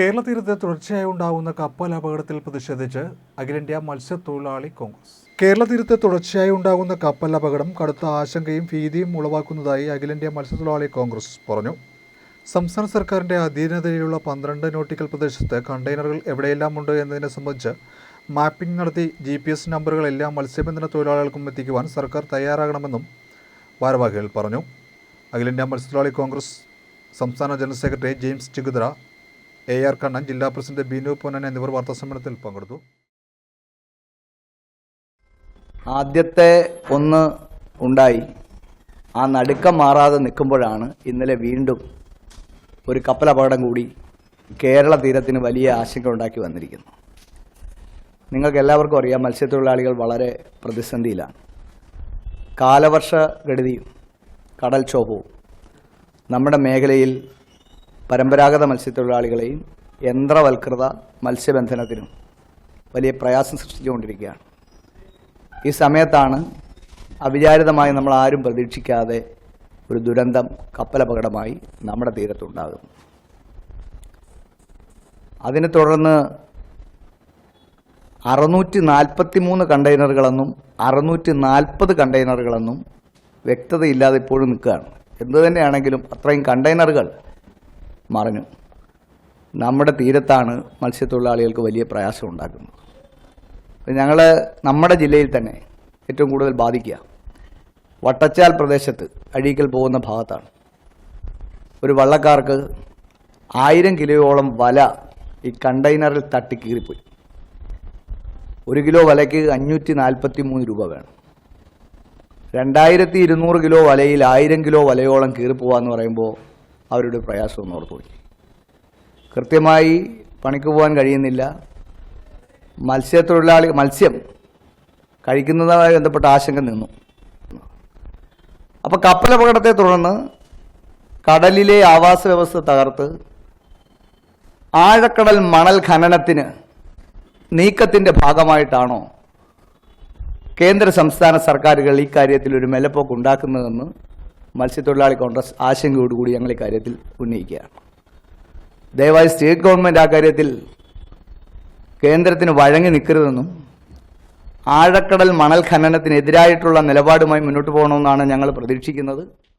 കേരള തീരത്ത് തുടർച്ചയായി ഉണ്ടാകുന്ന കപ്പൽ അപകടത്തിൽ പ്രതിഷേധിച്ച് അഖിലേന്ത്യാ മത്സ്യത്തൊഴിലാളി കോൺഗ്രസ്. കേരള തീരത്ത് തുടർച്ചയായി ഉണ്ടാകുന്ന കപ്പൽ അപകടം കടുത്ത ആശങ്കയും ഭീതിയും ഉളവാക്കുന്നതായി അഖിലേന്ത്യാ മത്സ്യത്തൊഴിലാളി കോൺഗ്രസ് പറഞ്ഞു. സംസ്ഥാന സർക്കാരിന്റെ അധീനതയിലുള്ള പന്ത്രണ്ട് നോട്ടിക്കൽ പ്രദേശത്ത് കണ്ടെയ്നറുകൾ എവിടെയെല്ലാം ഉണ്ട് എന്നതിനെ സംബന്ധിച്ച് മാപ്പിംഗ് നടത്തി ജി പി എസ് നമ്പറുകളെല്ലാം മത്സ്യബന്ധന തൊഴിലാളികൾക്കും എത്തിക്കുവാൻ സർക്കാർ തയ്യാറാകണമെന്നും ഭാരവാഹികൾ പറഞ്ഞു. അഖിലേന്ത്യാ മത്സ്യത്തൊഴിലാളി കോൺഗ്രസ് സംസ്ഥാന ജനറൽ സെക്രട്ടറി ജെയിംസ് ചിഗുദ്ര എ ആർ കണ്ണൻ ജില്ലാ പ്രസിഡന്റ് ബിനു പൊന്നൻ എന്നിവർ വാർത്താസമ്മേളനത്തിൽ പങ്കെടുത്തു. ആദ്യത്തെ ഒന്ന് ഉണ്ടായി. ആ നടുക്കം മാറാതെ നിൽക്കുമ്പോഴാണ് ഇന്നലെ വീണ്ടും ഒരു കപ്പലപകടം കൂടി കേരള തീരത്തിന് വലിയ ആശങ്ക ഉണ്ടാക്കി വന്നിരിക്കുന്നു നിങ്ങൾക്ക് എല്ലാവർക്കും അറിയാം മത്സ്യത്തൊഴിലാളികൾ വളരെ പ്രതിസന്ധിയിലാണ്. കാലവർഷ ഗടുതിയും കടൽക്ഷോഭവും നമ്മുടെ മേഖലയിൽ പരമ്പരാഗത മത്സ്യത്തൊഴിലാളികളെയും യന്ത്രവൽകൃത മത്സ്യബന്ധനത്തിനും വലിയ പ്രയാസം സൃഷ്ടിച്ചുകൊണ്ടിരിക്കുകയാണ്. ഈ സമയത്താണ് അവിചാരിതമായി നമ്മൾ ആരും പ്രതീക്ഷിക്കാതെ ഒരു ദുരന്തം കപ്പലപകടമായി നമ്മുടെ തീരത്തുണ്ടാകുന്നത്. അതിനെ തുടർന്ന് അറുന്നൂറ്റി നാൽപ്പത്തി മൂന്ന് കണ്ടെയ്നറുകളെന്നും അറുന്നൂറ്റി നാൽപ്പത് കണ്ടെയ്നറുകളെന്നും വ്യക്തതയില്ലാതെ ഇപ്പോഴും നിൽക്കുകയാണ്. എന്തു തന്നെയാണെങ്കിലും അത്രയും കണ്ടെയ്നറുകൾ മറിഞ്ഞു. നമ്മുടെ തീരത്താണ് മത്സ്യത്തൊഴിലാളികൾക്ക് വലിയ പ്രയാസം ഉണ്ടാക്കുന്നത്. ഞങ്ങൾ നമ്മുടെ ജില്ലയിൽ തന്നെ ഏറ്റവും കൂടുതൽ ബാധിക്കുക വട്ടച്ചാൽ പ്രദേശത്ത് അഴീക്കൽ പോകുന്ന ഭാഗത്താണ്. ഒരു വള്ളക്കാർക്ക് ആയിരം കിലോയോളം വല ഈ കണ്ടെയ്നറിൽ തട്ടി കീറിപ്പോയി. ഒരു കിലോ വലയ്ക്ക് അഞ്ഞൂറ്റി നാൽപ്പത്തി മൂന്ന് രൂപ വേണം. രണ്ടായിരത്തി ഇരുന്നൂറ് കിലോ വലയിൽ ആയിരം കിലോ വലയോളം കീറിപ്പോവാന്ന് പറയുമ്പോൾ അവരുടെ പ്രയാസം ഒന്ന് ഓർത്തു കൃത്യമായി പണിക്ക് പോകാൻ കഴിയുന്നില്ല. മത്സ്യത്തൊഴിലാളി മത്സ്യം കഴിക്കുന്നതുമായി ബന്ധപ്പെട്ട ആശങ്ക നിന്നു. അപ്പോൾ കപ്പലപകടത്തെ തുടർന്ന് കടലിലെ ആവാസ വ്യവസ്ഥ തകർത്ത് ആഴക്കടൽ മണൽ ഖനനത്തിന് നീക്കത്തിന്റെ ഭാഗമായിട്ടാണോ കേന്ദ്ര സംസ്ഥാന സർക്കാരുകൾ ഇക്കാര്യത്തിൽ കാര്യത്തിൽ ഒരു മെലപ്പോക്ക് ഉണ്ടാക്കുന്നതെന്ന് മത്സ്യത്തൊഴിലാളി കോൺഗ്രസ് ആശങ്കയോടുകൂടി ഞങ്ങൾ ഇക്കാര്യത്തിൽ ഉന്നയിക്കുകയാണ്. ദയവായി സ്റ്റേറ്റ് ഗവൺമെന്റ് ആ കാര്യത്തിൽ കേന്ദ്രത്തിന് വഴങ്ങി നിൽക്കരുതെന്നും ആഴക്കടൽ മണൽ ഖനനത്തിനെതിരായിട്ടുള്ള നിലപാടുമായി മുന്നോട്ട് പോകണമെന്നാണ് ഞങ്ങൾ പ്രതീക്ഷിക്കുന്നത്.